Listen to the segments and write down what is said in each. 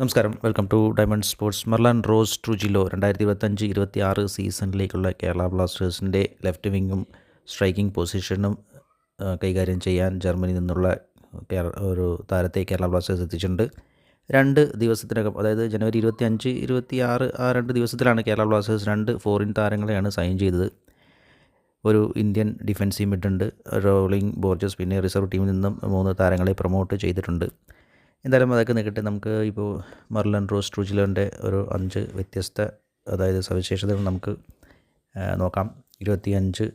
നമസ്കാരം. Welcome to Diamond Sports Marlon Roos Trujillo രണ്ടായിരത്തി ഇരുപത്തഞ്ച് ഇരുപത്തി ആറ് സീസണിലേക്കുള്ള കേരള ബ്ലാസ്റ്റേഴ്സിന്റെ ലെഫ്റ്റ് വിങ്ങും സ്ട്രൈക്കിംഗ് പൊസിഷനും കൈകാര്യം ചെയ്യാൻ ജർമ്മനിയിൽ നിന്നുള്ള ഒരു താരത്തെ കേരള ബ്ലാസ്റ്റേഴ്സ് എത്തിച്ചിട്ടുണ്ട്. രണ്ട് ദിവസത്തിനകം അതായത് ജനുവരി ഇരുപത്തി അഞ്ച് ഇരുപത്തി ആറ് ആ രണ്ട് ദിവസത്തിലാണ് കേരള ബ്ലാസ്റ്റേഴ്സ് രണ്ട് ഫോറിൻ താരങ്ങളെയാണ് സൈൻ ചെയ്തത്. ഒരു ഇന്ത്യൻ ഡിഫൻസീവ് മിഡുണ്ട് റോളിംഗ് ബോർജസ് പിന്നെ റിസർവ് ടീമിൽ നിന്നും മൂന്ന് താരങ്ങളെ പ്രൊമോട്ട് ചെയ്തിട്ടുണ്ട്. എന്തായാലും അതൊക്കെ നിൽക്കട്ടെ നമുക്ക് ഇപ്പോൾ മർലൻ റോസ് ട്രൂജിലോന്റെ ഒരു അഞ്ച് വ്യത്യസ്ത അതായത് സവിശേഷതകൾ നമുക്ക് നോക്കാം. ഇരുപത്തിയഞ്ച്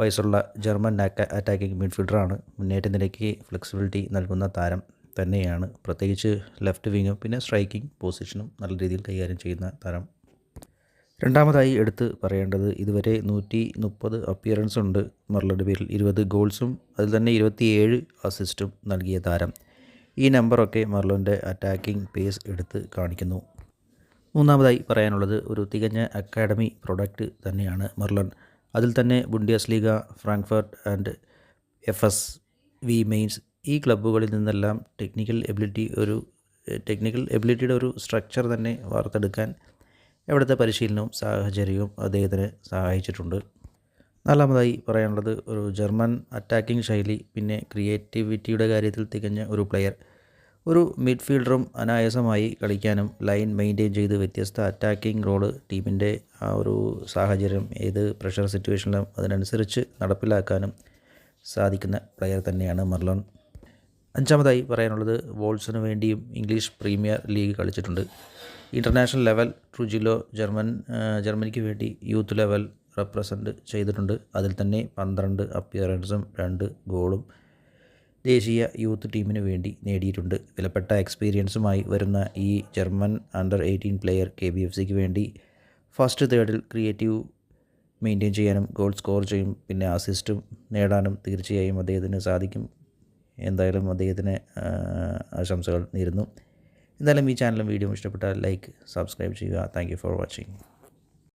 വയസ്സുള്ള ജർമ്മൻ അറ്റാ- അറ്റാക്കിംഗ് മിഡ്ഫീൽഡറാണ്. മുന്നേറ്റ നിലയ്ക്ക് ഫ്ലെക്സിബിലിറ്റി നൽകുന്ന താരം തന്നെയാണ്. പ്രത്യേകിച്ച് ലെഫ്റ്റ് വിങ്ങും പിന്നെ സ്ട്രൈക്കിംഗ് പൊസിഷനും നല്ല രീതിയിൽ കൈകാര്യം ചെയ്യുന്ന താരം. രണ്ടാമതായി എടുത്ത് പറയേണ്ടത് ഇതുവരെ നൂറ്റി മുപ്പത് അപ്പിയറൻസ് ഉണ്ട് മർലയുടെ പേരിൽ. ഇരുപത് ഗോൾസും അതിൽ തന്നെ ഇരുപത്തിയേഴ് അസിസ്റ്റും നൽകിയ താരം. ഈ നമ്പറൊക്കെ മർലോന്റെ അറ്റാക്കിംഗ് പേസ് എടുത്ത് കാണിക്കുന്നു. മൂന്നാമതായി പറയാനുള്ളത് ഒരു തികഞ്ഞ അക്കാഡമി പ്രൊഡക്റ്റ് തന്നെയാണ് മെർലൺ അതിൽ തന്നെ Bundesliga Frankfurt and F S V Mainz ഈ ക്ലബ്ബുകളിൽ നിന്നെല്ലാം ടെക്നിക്കൽ എബിലിറ്റി ഒരു ടെക്നിക്കൽ എബിലിറ്റിയുടെ ഒരു സ്ട്രക്ചർ തന്നെ വാർത്തെടുക്കാൻ എവിടുത്തെ പരിശീലനവും സാഹചര്യവും അദ്ദേഹത്തിന് സഹായിച്ചിട്ടുണ്ട്. നാലാമതായി പറയാനുള്ളത് ഒരു ജർമ്മൻ അറ്റാക്കിംഗ് ശൈലി പിന്നെ ക്രിയേറ്റിവിറ്റിയുടെ കാര്യത്തിൽ തികഞ്ഞ ഒരു പ്ലെയർ ഒരു മിഡ്ഫീൽഡറും അനായാസമായി കളിക്കാനും ലൈൻ മെയിന്റെയിൻ ചെയ്ത് വ്യത്യസ്ത അറ്റാക്കിംഗ് റോൾ ടീമിന്റെ ആ ഒരു സാഹചര്യം ഏത് പ്രഷർ സിറ്റുവേഷനിലും അതിനനുസരിച്ച് നടപ്പിലാക്കാനും സാധിക്കുന്ന പ്ലെയർ തന്നെയാണ് മർലോൺ. അഞ്ചാമതായി പറയാനുള്ളത് വോൾസിന് വേണ്ടിയും ഇംഗ്ലീഷ് പ്രീമിയർ ലീഗ് കളിച്ചിട്ടുണ്ട്. ഇന്റർനാഷണൽ ലെവൽ ട്രുജിലോ ജർമ്മൻ ജർമ്മനിക്ക് വേണ്ടി യൂത്ത് ലെവൽ റെപ്രസെന്റ് ചെയ്തിട്ടുണ്ട്. അതിൽ തന്നെ പന്ത്രണ്ട് അപ്പിയറൻസും രണ്ട് ഗോളും ദേശീയ യൂത്ത് ടീമിന് വേണ്ടി നേടിയിട്ടുണ്ട്. വിലപ്പെട്ട എക്സ്പീരിയൻസുമായി വരുന്ന ഈ German under eighteen player K B F സിക്ക് വേണ്ടി ഫസ്റ്റ് തേർഡിൽ ക്രിയേറ്റീവ് മെയിന്റെയിൻ ചെയ്യാനും ഗോൾ സ്കോർ ചെയ്യും പിന്നെ അസിസ്റ്റും നേടാനും തീർച്ചയായും അദ്ദേഹത്തിന് സാധിക്കും. എന്തായാലും അദ്ദേഹത്തിന് ആശംസകൾ നേരുന്നു. എന്തായാലും ഈ ചാനലും വീഡിയോ ഇഷ്ടപ്പെട്ടാൽ ലൈക്ക് സബ്സ്ക്രൈബ് ചെയ്യുക. Thank for watching